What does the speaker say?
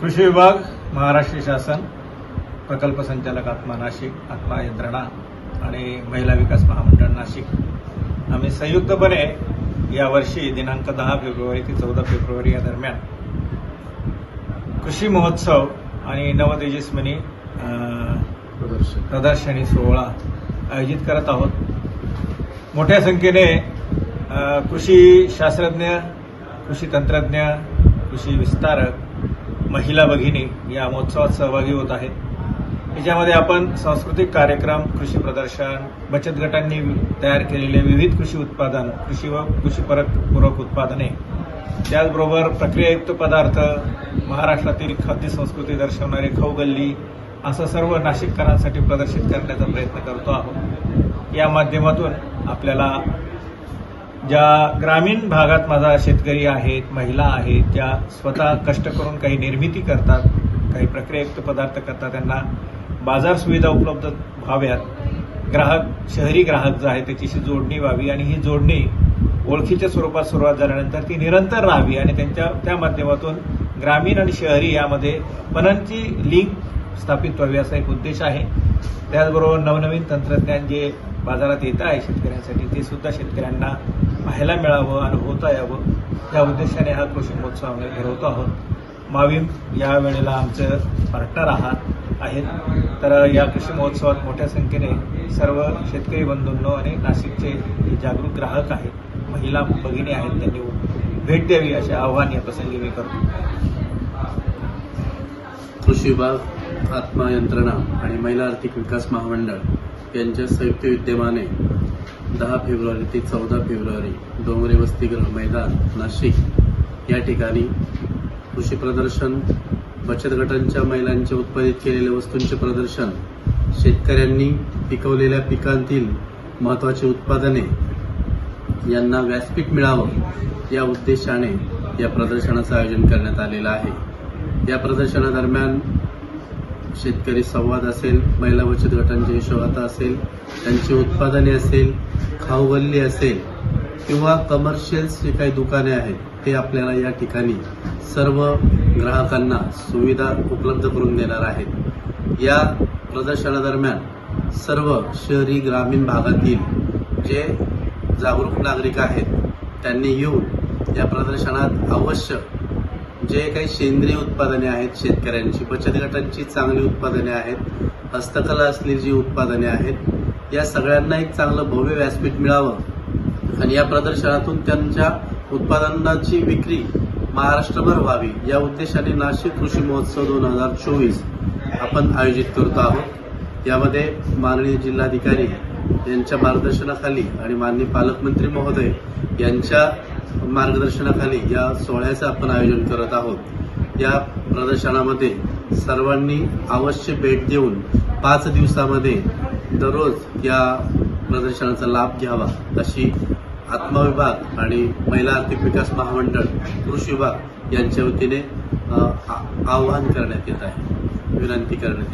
कृषी विभाग महाराष्ट्र शासन प्रकल्प संचालक आत्मा नाशिक आत्मा यंत्रणा आणि महिला विकास महामंडळ नाशिक. आम्ही संयुक्तपणे यावर्षी दिनांक दहा फेब्रुवारी ते चौदा फेब्रुवारी या दरम्यान कृषी महोत्सव आणि नवतेजस्विनी अं, प्रदर्शन. सोहळा आयोजित करत आहोत. मोठ्या संख्येने कृषी शास्त्रज्ञ कृषी तंत्रज्ञ कृषी विस्तारक महिला भगिनी या महोत्सवात सहभागी होत आहेत. याच्यामध्ये आपण सांस्कृतिक कार्यक्रम कृषी प्रदर्शन बचत गटांनी तयार केलेले विविध कृषी उत्पादन कृषी व कृषी पूरक उत्पादने. त्याचबरोबर प्रक्रियायुक्त पदार्थ महाराष्ट्रातील खाद्य संस्कृती दर्शवणारे खाऊगल्ली असं सर्व नाशिककरांसाठी प्रदर्शित करण्याचा प्रयत्न करतो आहोत. या माध्यमातून आपल्याला ज्या ग्रामीण भागात माझा शेतकरी आहेत महिला आहेत ज्या स्वतः कष्ट करून काही निर्मिती करतात काही प्रक्रियायुक्त पदार्थ करतात त्यांना बाजार सुविधा उपलब्ध व्हाव्यात. ग्राहक शहरी ग्राहक जो आहे त्याच्याशी जोडणी व्हावी आणि ही जोडणी ओळखीच्या स्वरूपात सुरुवात झाल्यानंतर ती निरंतर राहावी आणि त्यांच्या त्या माध्यमातून ग्रामीण आणि शहरी यामध्ये पणनची लिंक स्थापित व्हावी असा एक उद्देश आहे. त्याचबरोबर नवनवीन तंत्रज्ञान जे बाजारात येतं आहे शेतकऱ्यांसाठी ते सुद्धा शेतकऱ्यांना पाहायला मिळावं अनुभवता यावं या उद्देशाने हा कृषी महोत्सव आम्ही घडवत आहोत. मावीम या वेळेला आमचं पार्टनर आहात आहेत. तर या कृषी महोत्सवात मोठ्या संख्येने सर्व शेतकरी बंधूंनो आणि नाशिकचे जागरूक ग्राहक आहेत महिला भगिनी आहेत त्यांनी भेट द्यावी असे आव्हान या प्रसंगी मी करतो. कृषी विभाग आत्मा यंत्रणा आणि महिला आर्थिक विकास महामंडळ यांच्या संयुक्त विद्यमाने दहा फेब्रुवारी ते चौदा फेब्रुवारी डोंगरे वसतिगृह मैदान नाशिक. या ठिकाणी कृषी प्रदर्शन बचत गटांच्या महिलांचे उत्पादित केलेल्या वस्तूंचे प्रदर्शन शेतकऱ्यांनी पिकवलेल्या पिकांतील महत्त्वाची उत्पादने यांना व्यासपीठ मिळावं या उद्देशाने या प्रदर्शनाचं आयोजन करण्यात आलेलं आहे. या प्रदर्शनादरम्यान शेतकरी संवाद असेल महिला बचत गटांची यशोगाथा असेल त्यांची उत्पादने असेल खाऊगल्ली असेल किंवा कमर्शियल्स जे काही दुकाने आहेत ते आपल्याला या ठिकाणी सर्व ग्राहकांना सुविधा उपलब्ध करून देणार आहेत. या प्रदर्शनादरम्यान सर्व शहरी ग्रामीण भागातील जे जागरूक नागरिक आहेत त्यांनी येऊन या प्रदर्शनात अवश्य जे काही सेंद्रिय उत्पादने आहेत शेतकऱ्यांची बचत गटांची चांगली उत्पादने आहेत हस्तकला असलेली जी उत्पादने आहेत या सगळ्यांना एक चांगलं भव्य व्यासपीठ मिळावं. आणि या प्रदर्शनातून त्यांच्या उत्पादनाची विक्री महाराष्ट्रभर व्हावी या उद्देशाने नाशिक कृषी महोत्सव दोन हजार चोवीस आपण आयोजित करतो आहोत. यामध्ये माननीय जिल्हाधिकारी यांच्या मार्गदर्शनाखाली आणि माननीय पालकमंत्री महोदय यांच्या मार्गदर्शनाखाली या सोहळ्याचं आपण आयोजन करत आहोत. या प्रदर्शनामध्ये सर्वांनी अवश्य भेट देऊन पाच दिवसामध्ये दररोज या प्रदर्शनाचा लाभ घ्यावा अशी आत्मा विभाग आणि महिला आर्थिक विकास महामंडळ कृषी विभाग यांच्या वतीने आ- आवाहन करण्यात येत आहे. विनंती करण्यात येत